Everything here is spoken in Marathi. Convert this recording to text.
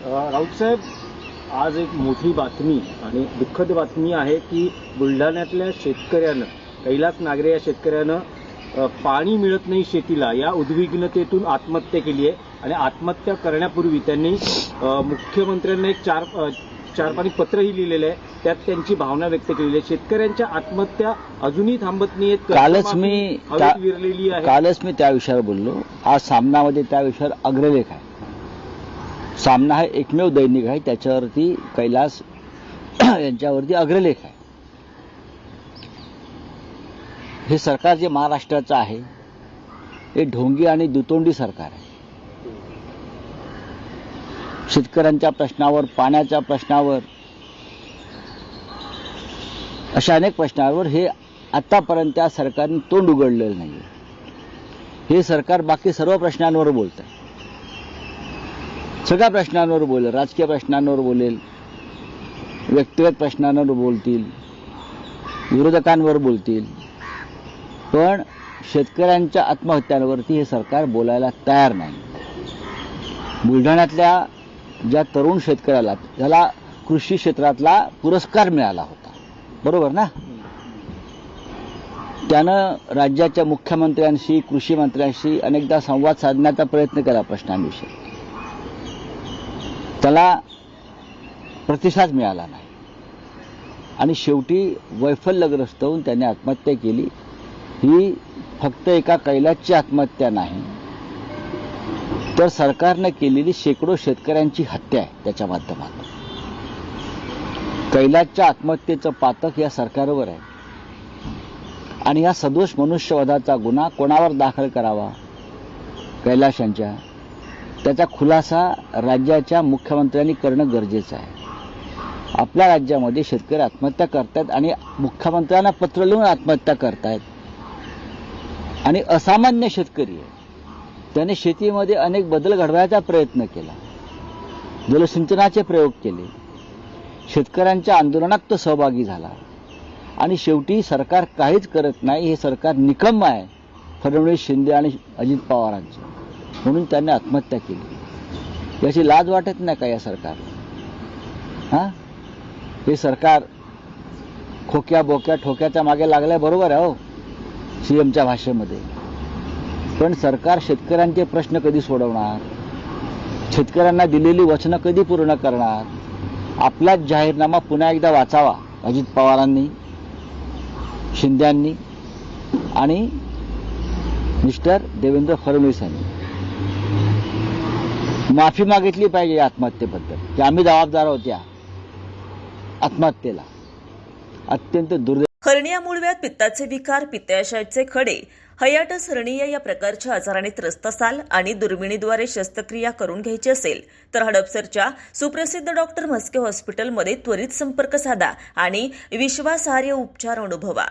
राऊत साहेब आज एक मोठी बातमी आणि दुःखद बातमी आहे की बुलढाण्यातल्या शेतकऱ्यानं कैलास नागरे या शेतकऱ्यानं पाणी मिळत नाही शेतीला. या उद्विग्नतेतून आत्महत्या केली आहे आणि आत्महत्या करण्यापूर्वी त्यांनी मुख्यमंत्र्यांना एक चार चार पाणी पत्रही लिहिलेलं आहे. त्यात त्यांची भावना व्यक्त केलेली आहे. शेतकऱ्यांच्या आत्महत्या अजूनही थांबत नाहीत कालच मी विरलेली आहे. कालच मी त्या विषयावर बोललो. आज सामनामध्ये त्या विषयावर अग्रलेख आहे. सामना हा एकमेव दैनिक आहे. त्याच्यावरती कैलास यांच्यावरती अग्रलेख आहे. हे सरकार जे महाराष्ट्राचं आहे हे ढोंगी आणि दुतोंडी सरकार आहे. शेतकऱ्यांच्या प्रश्नावर पाण्याच्या प्रश्नावर अशा अनेक प्रश्नांवर हे आतापर्यंत त्या सरकारने तोंड उघडलेलं नाही हे सरकार बाकी सर्व प्रश्नांवर बोलत आहे सगळ्या प्रश्नांवर बोलेल राजकीय प्रश्नांवर बोलेल व्यक्तिगत प्रश्नांवर बोलतील विरोधकांवर बोलतील. पण शेतकऱ्यांच्या आत्महत्यांवरती हे सरकार बोलायला तयार नाही. बुलढाण्यातल्या ज्या तरुण शेतकऱ्याला त्याला कृषी क्षेत्रातला पुरस्कार मिळाला होता. बरोबर ना? त्यानं राज्याच्या मुख्यमंत्र्यांशी कृषी मंत्र्यांशी अनेकदा संवाद साधण्याचा प्रयत्न केला प्रश्नांविषयी. त्याला प्रतिसाद मिळाला नाही. आणि शेवटी वैफल्यग्रस्त होऊन त्याने आत्महत्या केली. ही फक्त एका कैलासची आत्महत्या नाही तर सरकारनं केलेली शेकडो शेतकऱ्यांची हत्या आहे त्याच्या माध्यमातून. कैलासच्या आत्महत्येचं पातक या सरकारवर आहे. आणि या सदोष मनुष्यवधाचा गुन्हा कोणावर दाखल करावा? कैलाशांच्या त्याचा खुलासा राज्याच्या मुख्यमंत्र्यांनी करणं गरजेचं आहे. आपल्या राज्यामध्ये शेतकरी आत्महत्या करतायत आणि मुख्यमंत्र्यांना पत्र लिहून आत्महत्या करतायत. आणि असामान्य शेतकरी आहे त्याने शेतीमध्ये अनेक बदल घडवायचा प्रयत्न केला. जलसिंचनाचे प्रयोग केले. शेतकऱ्यांच्या आंदोलनात तो सहभागी झाला. आणि शेवटी सरकार काहीच करत नाही हे सरकार निकम आहे. फडणवीस शिंदे आणि अजित पवारांचं. म्हणून त्यांनी आत्महत्या केली. याची लाज वाटत नाही का या सरकारला हा? हे सरकार खोक्या बोक्या ठोक्याच्या मागे लागलाय बरोबर आहे हो सीएमच्या भाषेमध्ये. पण सरकार शेतकऱ्यांचे प्रश्न कधी सोडवणार? शेतकऱ्यांना दिलेली वचनं कधी पूर्ण करणार? आपलाच जाहीरनामा पुन्हा एकदा वाचावा अजित पवारांनी शिंद्यांनी आणि मिस्टर देवेंद्र फडणवीस यांनी. माफी मागितली पाहिजे आत्महत्येबद्दल. की आम्ही जबाबदार होत्या. आत्महत्येला. अत्यंत दुर्दैव हर्निया मुळव्यात पित्ताचे विकार पित्ताशयाचे खडे हयाटस हर्निया या प्रकारच्या आजाराने त्रस्त असाल आणि दुर्बिणीद्वारे शस्त्रक्रिया करून घ्यायची असेल तर हडपसरच्या सुप्रसिद्ध डॉक्टर म्हस्के हॉस्पिटलमध्ये त्वरित संपर्क साधा आणि विश्वासार्ह उपचार अनुभवा.